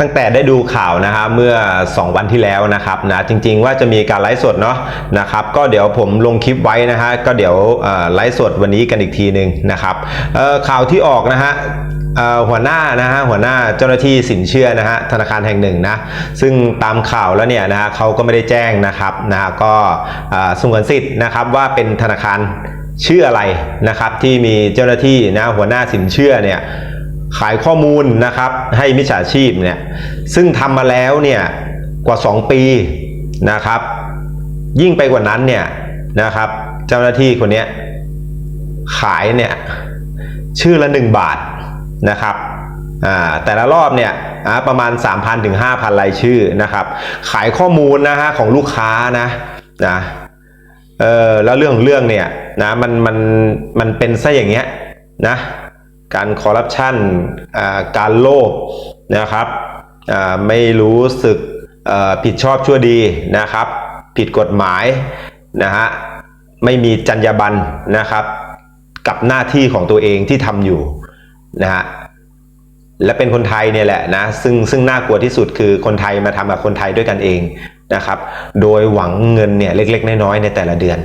ตั้งแต่ได้ดูข่าวนะฮะเมื่อ 2 วันที่แล้วนะครับนะจริงๆว่าจะมีการไลฟ์สดเนาะนะครับก็เดี๋ยวผมลงคลิปไว้นะฮะก็เดี๋ยวไลฟ์สดวันนี้กันอีกทีหนึ่งนะครับข่าวที่ออกนะฮะหัวหน้านะฮะหัวหน้าเจ้าหน้าที่สินเชื่อนะฮะธนาคารแห่งหนึ่งนะซึ่งตามข่าวแล้วเนี่ยนะฮะเขาก็ไม่ได้แจ้งนะครับนะฮะก็สงวนสิทธิ์นะครับว่าเป็นธนาคารชื่ออะไรนะครับที่มีเจ้าหน้าที่นะหัวหน้าสินเชื่อเนี่ย ขายข้อมูลนะครับให้มิจฉาชีพเนี่ยซึ่งทำมาแล้วเนี่ยกว่า 2 ปีนะครับ ยิ่งไปกว่านั้นเนี่ยนะครับ เจ้าหน้าที่คนนี้ขายเนี่ยชื่อละ 1 บาทนะครับแต่ละรอบเนี่ยประมาณ 3,000ถึง5,000รายชื่อนะครับ ขายข้อมูลนะฮะของลูกค้านะนะเออแล้วเรื่องของเรื่องเนี่ยนะมันมันมันเป็นซะอย่างเงี้ยนะ การคอร์รัปชันการโลภนะครับไม่รู้สึกผิดชอบชั่วดีนะครับ ผิดกฎหมายนะฮะไม่มีจรรยาบรรณนะครับ กับหน้าที่ของตัวเองที่ทำอยู่นะฮะและเป็นคนไทยเนี่ยแหละนะซึ่งซึ่งน่ากลัวที่สุดคือคนไทยมาทำกับคนไทยด้วยกันเองนะครับ โดยหวังเงินเนี่ยเล็กๆ น้อยๆในแต่ละเดือน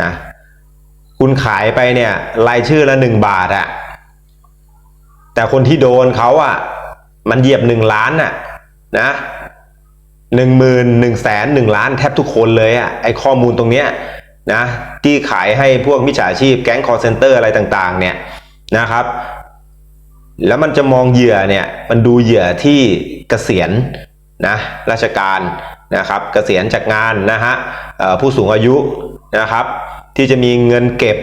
นะคุณขายไปเนี่ยรายชื่อละหนึ่งบาทอะ แต่คนที่โดนเขาอะ มันเหยียบหนึ่งล้านอะ นะหนึ่งหมื่นหนึ่งแสนหนึ่งล้านแทบทุกคนเลยอะไอข้อมูลตรงเนี้ยนะที่ขายให้พวกมิจฉาชีพแก๊งคอร์เซนเตอร์อะไรต่างๆ เนี่ยนะครับ แล้วมันจะมองเหยื่อเนี่ย มันดูเหยื่อที่เกษียณนะราชการนะครับ เกษียณจากงานนะฮะผู้สูงอายุนะครับ ที่จะมีเงินเก็บ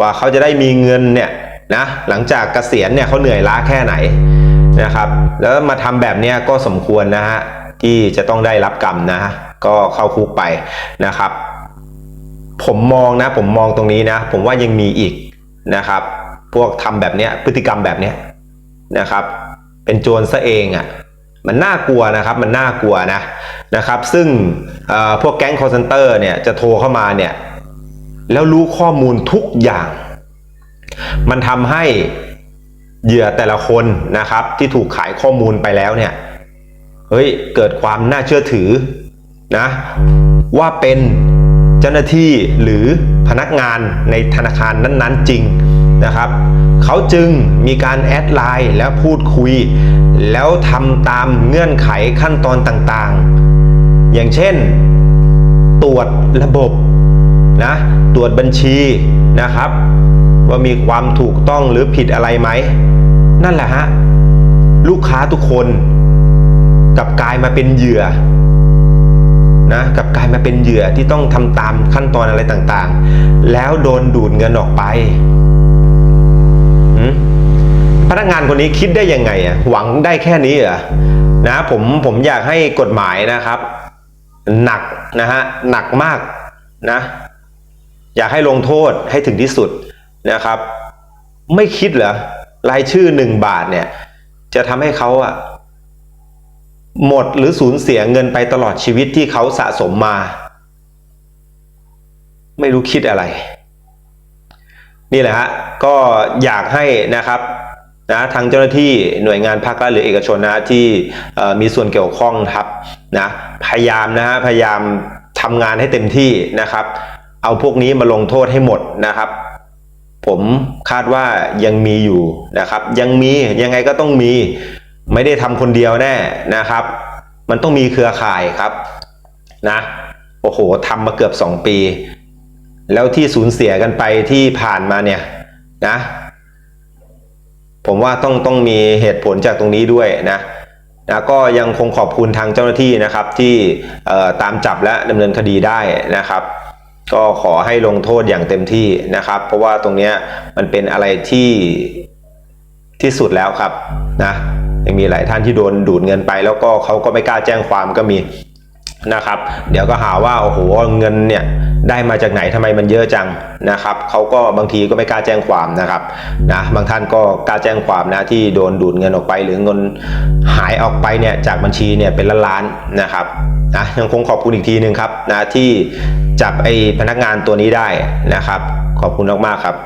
ว่าเขาจะได้มีเงินเนี่ย นะหลังจากเกษียณเนี่ยเขาเหนื่อยล้าแค่ไหนนะครับ แล้วมาทำแบบนี้ก็สมควรนะฮะที่จะต้องได้รับกรรมนะฮะก็เข้าคุกไปนะครับ ผมมองนะ ผมมองตรงนี้นะ ผมว่ายังมีอีกนะครับ พวกทำแบบนี้พฤติกรรมแบบนี้นะครับ เป็นโจรซะเองอะ่ะมันน่ากลัวนะครับ มันน่ากลัวนะนะครับ ซึ่งพวกแก๊งคอร์เซนเตอร์เนี่ยจะโทรเข้ามาเนี่ยแล้วรู้ข้อมูลทุกอย่าง มันทำให้เหยื่อแต่ละคนนะครับ ที่ถูกขายข้อมูลไปแล้วเนี่ยเฮ้ยเกิดความน่าเชื่อถือนะว่าเป็นเจ้าหน้าที่หรือพนักงานในธนาคารนั้นๆจริงนะครับ เขาจึงมีการแอดไลน์แล้วพูดคุย แล้วทำตามเงื่อนไขขั้นตอนต่างๆ อย่างเช่น ตรวจระบบนะตรวจบัญชีนะครับ ว่ามีความถูกต้องหรือผิดอะไรไหม นั่นแหละฮะ ลูกค้าทุกคนกับกลายมาเป็นเหยื่อนะกับกลายมาเป็นเหยื่อที่ต้องทำตามขั้นตอนอะไรต่างๆ แล้วโดนดูดเงินออกไปพนักงานคนนี้คิดได้ยังไงอะหวังได้แค่นี้เหรอนะผมผมอยากให้กฎหมายนะครับ หนักนะฮะหนักมากนะ อยากให้ลงโทษให้ถึงที่สุด นะครับ ไม่คิดเหรอรายชื่อหนึ่งบาทเนี่ย จะทำให้เขาอะหมดหรือสูญเสียเงินไปตลอดชีวิตที่เขาสะสมมา ไม่รู้คิดอะไร นี่แหละฮะก็อยากให้นะครับนะทางเจ้าหน้าที่หน่วยงานภาครัฐหรือเอกชนนะที่มีส่วนเกี่ยวข้องครับนะพยายามนะฮะพยายามทำงานให้เต็มที่นะครับ เอาพวกนี้มาลงโทษให้หมดนะครับ ผมคาดว่ายังมีอยู่นะครับ ยังมียังไงก็ต้องมี ไม่ได้ทำคนเดียวแน่นะครับ มันต้องมีเครือข่ายครับนะโอ้โหทำมาเกือบ 2 ปี แล้วที่สูญเสียกันไปที่ผ่านมาเนี่ยนะ ผมว่าต้องต้องมีเหตุผลจากตรงนี้ด้วยนะนะก็ยังคงขอบคุณทางเจ้าหน้าที่นะครับที่ตามจับและดำเนินคดีได้นะครับ ก็ขอให้ลงโทษอย่างเต็มที่นะครับ เพราะว่าตรงเนี้ยมันเป็นอะไรที่ที่สุดแล้วครับนะยังมีหลายท่านที่โดนดูดเงินไป แล้วก็เขาก็ไม่กล้าแจ้งความก็มี นะครับ เดี๋ยวก็หาว่าโอ้โหเงินเนี่ยได้มาจากไหนทำไมมันเยอะจังนะครับเขาก็บางทีก็ไม่กล้าแจ้งความนะครับนะบางท่านก็กล้าแจ้งความนะที่โดนดูดเงินออกไปหรือเงินหายออกไปเนี่ยจากบัญชีเนี่ยเป็นล้านๆนะครับนะยังคงขอบคุณอีกทีหนึ่งครับนะที่จับไอ้พนักงานตัวนี้ได้นะครับ ขอบคุณมากๆครับ